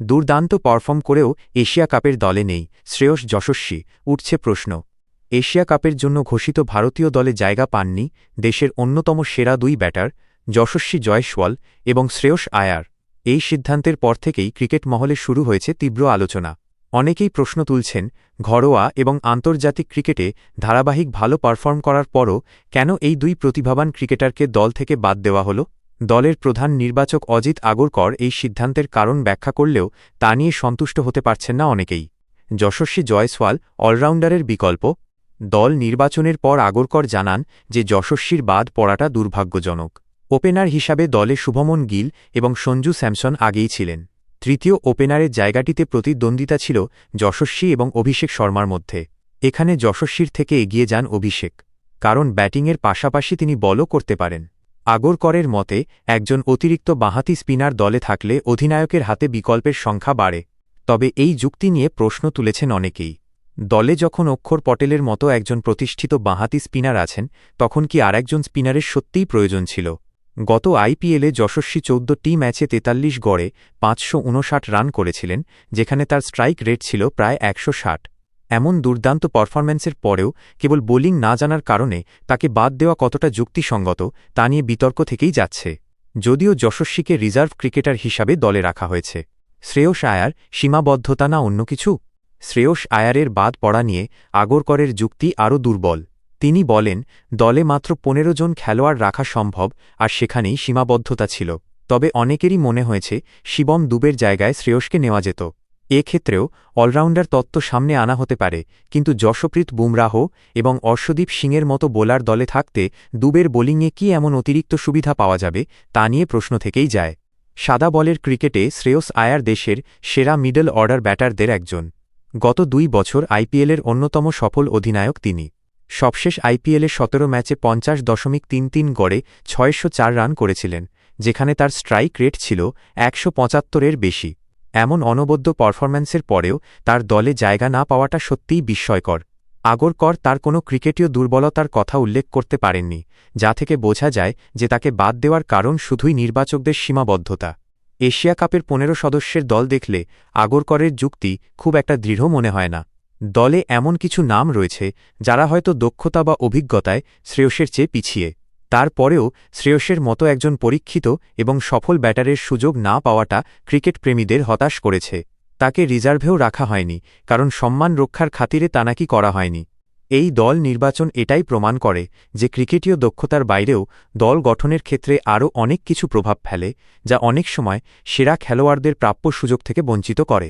দুর্দান্ত পারফর্ম করেও এশিয়া কাপের দলে নেই। শ্রেয়স যশস্বী, উঠছে প্রশ্ন। এশিয়া কাপের জন্য ঘোষিত ভারতীয় দলে জায়গা পাননি দেশের অন্যতম সেরা দুই ব্যাটার, যশস্বী জয়সওয়াল এবং শ্রেয়স আয়ার। এই সিদ্ধান্তের পর থেকেই ক্রিকেট মহলে শুরু হয়েছে তীব্র আলোচনা। অনেকেই প্রশ্ন তুলছেন, ঘরোয়া এবং আন্তর্জাতিক ক্রিকেটে ধারাবাহিক ভালো পারফর্ম করার পরও কেন এই দুই প্রতিভাবান ক্রিকেটারকে দল থেকে বাদ দেওয়া হল? দলের প্রধান নির্বাচক অজিত আগরকর এই সিদ্ধান্তের কারণ ব্যাখ্যা করলেও তা নিয়ে সন্তুষ্ট হতে পারছেন না অনেকেই। যশস্বী জয়সওয়াল, অলরাউন্ডারের বিকল্প। দল নির্বাচনের পর আগরকর জানান যে যশস্বীর বাদ পড়াটা দুর্ভাগ্যজনক। ওপেনার হিসাবে দলে শুভমন গিল এবং সঞ্জু স্যামসন আগেই ছিলেন। তৃতীয় ওপেনারের জায়গাটিতে প্রতিদ্বন্দ্বিতা ছিল যশস্বী এবং অভিষেক শর্মার মধ্যে। এখানে যশস্বীর থেকে এগিয়ে যান অভিষেক। কারণ ব্যাটিংয়ের পাশাপাশি তিনি বলও করতে পারেন। আগরকরের মতে, একজন অতিরিক্ত বাঁহাতি স্পিনার দলে থাকলে অধিনায়কের হাতে বিকল্পের সংখ্যা বাড়ে। তবে এই যুক্তি নিয়ে প্রশ্ন তুলেছেন অনেকেই। দলে যখন অক্ষর পটেলের মতো একজন প্রতিষ্ঠিত বাঁহাতি স্পিনার আছেন, তখন কি আরেকজন স্পিনারের সত্যিই প্রয়োজন ছিল? গত আইপিএলে যশস্বী চৌদ্দটি ম্যাচে তেতাল্লিশ গড়ে পাঁচশো উনষাট রান করেছিলেন, যেখানে তার স্ট্রাইক রেট ছিল প্রায় একশো ষাট। এমন দুর্দান্ত পারফরম্যান্সের পরেও কেবল বোলিং না জানার কারণে তাকে বাদ দেওয়া কতটা যুক্তিসঙ্গত তা নিয়ে বিতর্ক থেকেই যাচ্ছে। যদিও যশস্বীকে রিজার্ভ ক্রিকেটার হিসাবে দলে রাখা হয়েছে। শ্রেয়স আয়ার সীমাবদ্ধতা না অন্য কিছু? শ্রেয়স আয়ারের বাদ পড়া নিয়ে আগরকরের যুক্তি আরও দুর্বল। তিনি বলেন, দলে মাত্র পনেরো জন খেলোয়াড় রাখা সম্ভব আর সেখানেই সীমাবদ্ধতা ছিল। তবে অনেকেরই মনে হয়েছে, শিবম দুবের জায়গায় শ্রেয়সকে নেওয়া যেত। এক্ষেত্রেও অলরাউন্ডার তত্ত্ব সামনে আনা হতে পারে, কিন্তু যশপ্রীত বুমরাহ এবং অর্শদীপ সিংয়ের মতো বোলার দলে থাকতে দুবের বোলিংয়ে কি এমন অতিরিক্ত সুবিধা পাওয়া যাবে, তা নিয়ে প্রশ্ন থেকেই যায়। সাদা বলের ক্রিকেটে শ্রেয়স আয়ার দেশের সেরা মিডল অর্ডার ব্যাটারদের একজন। গত দুই বছর আইপিএলের অন্যতম সফল অধিনায়ক তিনি। সবশেষ আইপিএলে সতেরো ম্যাচে পঞ্চাশ দশমিক তিন তিন গড়ে ছয়শো চার রান করেছিলেন, যেখানে তার স্ট্রাইক রেট ছিল একশো পঁচাত্তরের বেশি। এমন অনবদ্য পারফরম্যান্সের পরেও তার দলে জায়গা না পাওয়াটা সত্যিই বিস্ময়কর। আগরকর তার কোনো ক্রিকেটীয় দুর্বলতার কথা উল্লেখ করতে পারেননি, যা থেকে বোঝা যায় যে তাকে বাদ দেওয়ার কারণ শুধুই নির্বাচকদের সীমাবদ্ধতা। এশিয়া কাপের পনেরো সদস্যের দল দেখলে আগরকরের যুক্তি খুব একটা দৃঢ় মনে হয় না। দলে এমন কিছু নাম রয়েছে যারা হয়তো দক্ষতা বা অভিজ্ঞতায় শ্রেয়সের চেয়ে পিছিয়ে। তারপরেও শ্রেয়সের মতো একজন পরীক্ষিত এবং সফল ব্যাটারের সুযোগ না পাওয়াটা ক্রিকেট প্রেমীদের হতাশ করেছে। তাকে রিজার্ভেও রাখা হয়নি, কারণ সম্মান রক্ষার খাতিরে তা নাকি করা হয়নি। এই দল নির্বাচন এটাই প্রমাণ করে যে ক্রিকেটীয় দক্ষতার বাইরেও দল গঠনের ক্ষেত্রে আরও অনেক কিছু প্রভাব ফেলে, যা অনেক সময় সেরা খেলোয়াড়দের প্রাপ্য সুযোগ থেকে বঞ্চিত করে।